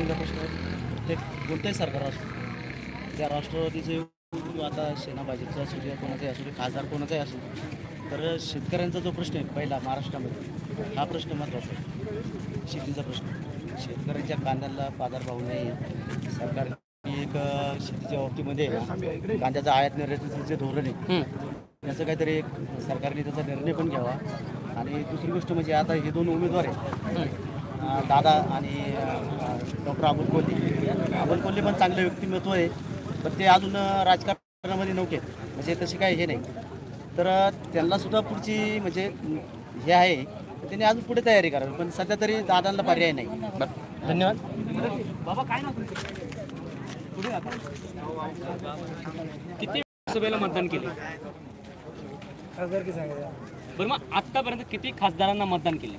शेतकऱ्यांचा प्रश्न ते कोणतंही सरकार असो त्या राष्ट्रवादीचं आता सेना भाजपचा असू द्या कोणाचाही असू दे खासदार कोणाचाही असू. तर शेतकऱ्यांचा जो प्रश्न आहे पहिला महाराष्ट्रामध्ये हा प्रश्न महत्त्वाचा आहे. शेतीचा प्रश्न. शेतकऱ्यांच्या कांद्याला बाजारभाव नाही आहे. सरकारने एक शेतीच्या बाबतीमध्ये कांद्याचा आयात निर्यातीचं जे धोरण आहे त्याचं काहीतरी एक सरकारने त्याचा निर्णय पण घ्यावा. आणि दुसरी गोष्ट म्हणजे आता हे दोन उमेदवार आहेत. दादा आणि डॉक्टर अमोल कोल्हे. अमोल कोल्हे पण चांगलं व्यक्तिमत्व आहे पण ते अजून राजकारणामध्ये नव्हते. म्हणजे तसे काही हे नाही. तर अं, त्यांना सुद्धा पुढची म्हणजे हे आहे. त्यांनी अजून पुढे तयारी करावी पण सध्या तरी दादांना पर्याय नाही. धन्यवाद. बाबा काय ना किती सभेला मतदान केले? खासदार की सांगा. बरं मग आतापर्यंत किती खासदारांना मतदान केले?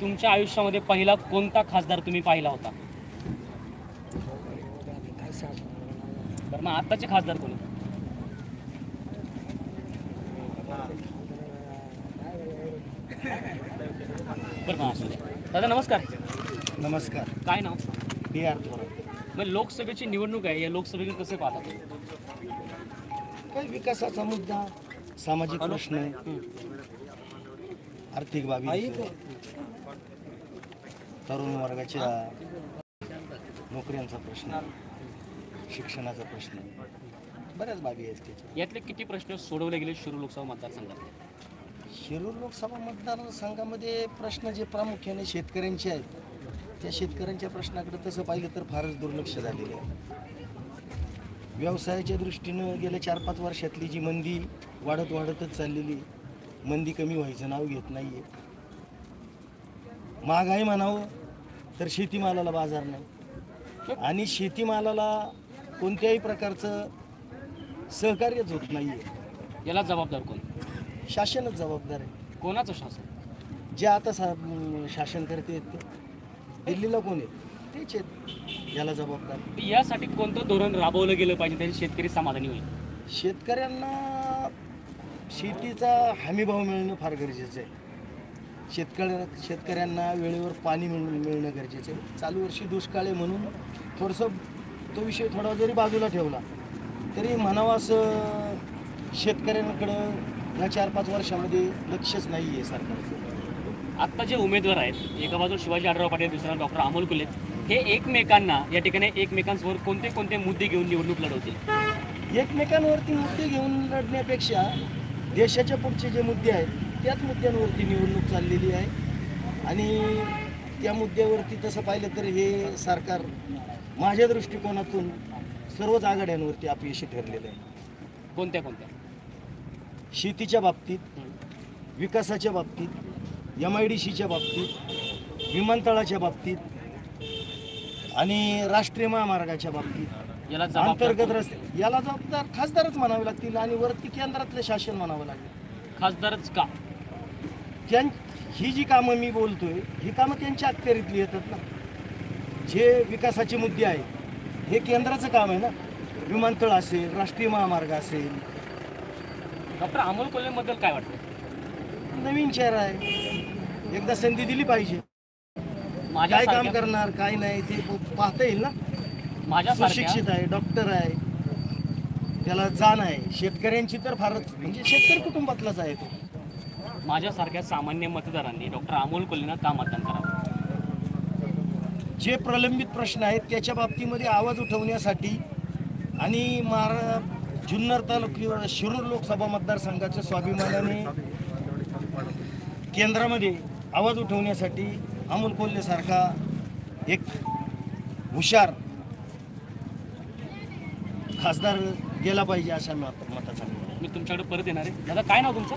तुमच्या आयुष्यामध्ये पहिला कोणता खासदार तुम्ही पाहिला होता? बरं मग आत्ताचे खासदार कोणी बरं मग असू द्या. दादा नमस्कार. नमस्कार. काय नाव? D R Thorat. मग लोकसभेची निवडणूक आहे या लोकसभेकडे कसे पाहता? तुम्ही? काही विकासाचा मुद्दा सामाजिक प्रश्न. आर्थिक बाबी. तरुण वर्गाच्या नोकऱ्यांचा प्रश्न. शिक्षणाचा प्रश्न. बऱ्याच बाबी आहेत त्याच्या. यातले किती प्रश्न सोडवले गेले शिरूर लोकसभा मतदारसंघात शिरूर लोकसभा मतदारसंघामध्ये प्रश्न जे प्रामुख्याने शेतकऱ्यांचे आहेत त्या शेतकऱ्यांच्या प्रश्नाकडे तसं पाहिलं तर फारच दुर्लक्ष झालेलं आहे. व्यवसायाच्या दृष्टीनं गेल्या चार पाच वर्षातली जी मंदी वाढत वाढतच चाललेली मंदी कमी व्हायचं नाव घेत नाही आहे महागाई म्हणावं तर शेतीमालाला बाजार नाही. आणि शेतीमालाला कोणत्याही प्रकारचं सहकार्यच होत नाही आहे याला जबाबदार कोण? शासनच जबाबदार आहे. कोणाचं शासन? जे आता सा शासन करते दिल्लीला कोण आहेत? तेच आहेत. याला जबाबदार. यासाठी कोणतं धोरण राबवलं गेलं पाहिजे? त्याचे शेतकरी समाधानी होईल. शेतकऱ्यांना शेतीचा हमीभाव मिळणं फार गरजेचं आहे. शेतकऱ्या शेतकऱ्यांना वेळेवर पाणी मिळ मिळणं गरजेचं आहे. चालू वर्षी दुष्काळ आहे म्हणून थोडंसं तो विषय थोडा जरी बाजूला ठेवला तरी म्हणावं असं शेतकऱ्यांकडं या चार पाच वर्षामध्ये लक्षच नाही आहे सरकारचं. आत्ता जे उमेदवार आहेत एका बाजूला शिवाजी आढराव पाटील दुसरा डॉक्टर अमोल कुले हे एकमेकांना या ठिकाणी एकमेकांसमोर कोणते कोणते मुद्दे घेऊन निवडणूक लढवतील? एकमेकांवरती मुद्दे घेऊन लढण्यापेक्षा देशाच्या पुढचे जे मुद्दे आहेत त्याच मुद्द्यांवरती निवडणूक चाललेली आहे. आणि त्या मुद्द्यावरती तसं पाहिलं तर हे सरकार माझ्या दृष्टिकोनातून सर्वच आघाड्यांवरती अपयशी ठरलेलं आहे. कोणत्या कोणत्या? शेतीच्या बाबतीत विकासाच्या बाबतीत एम आय डी सीच्या बाबतीत विमानतळाच्या बाबतीत आणि राष्ट्रीय महामार्गाच्या बाबतीत. याला अंतर्गत? रस्ते. याला जबाबदार खासदारच म्हणावे लागतील आणि वरती केंद्रातले शासन म्हणावं लागेल. खासदारच का? त्यां ही जी कामं मी बोलतोय ही कामं त्यांच्या अखत्यारीतली येतात ना. जे विकासाचे मुद्दे आहेत हे केंद्राचं काम आहे ना. विमानतळ असेल राष्ट्रीय महामार्ग असेल. डॉक्टर अमोल कोल्हेबद्दल काय वाटतं नवीन चेहरा आहे. एकदा संधी दिली पाहिजे. काय काम करणार काय नाही ते पाहता येईल ना. माझ्या सुशिक्षित आहे डॉक्टर आहे. त्याला जाण आहे. शेतकऱ्यांची तर फारच म्हणजे शेतकरी कुटुंबातलाच आहे तो. माझ्यासारख्या सामान्य मतदारांनी डॉक्टर अमोल कोल्हेंना का मतदान करावं? जे प्रलंबित प्रश्न आहेत त्याच्या बाबतीमध्ये आवाज उठवण्यासाठी आणि मारा जुन्नर तालुक्यावर शिरूर लोकसभा मतदारसंघाच्या स्वाभिमानाने केंद्रामध्ये आवाज उठवण्यासाठी अमोल कोल्हेसारखा एक हुशार खासदार गेला पाहिजे अशा मत मताचा. मी तुमच्याकडे परत येणार आहे. दादा काय नाव तुमचं?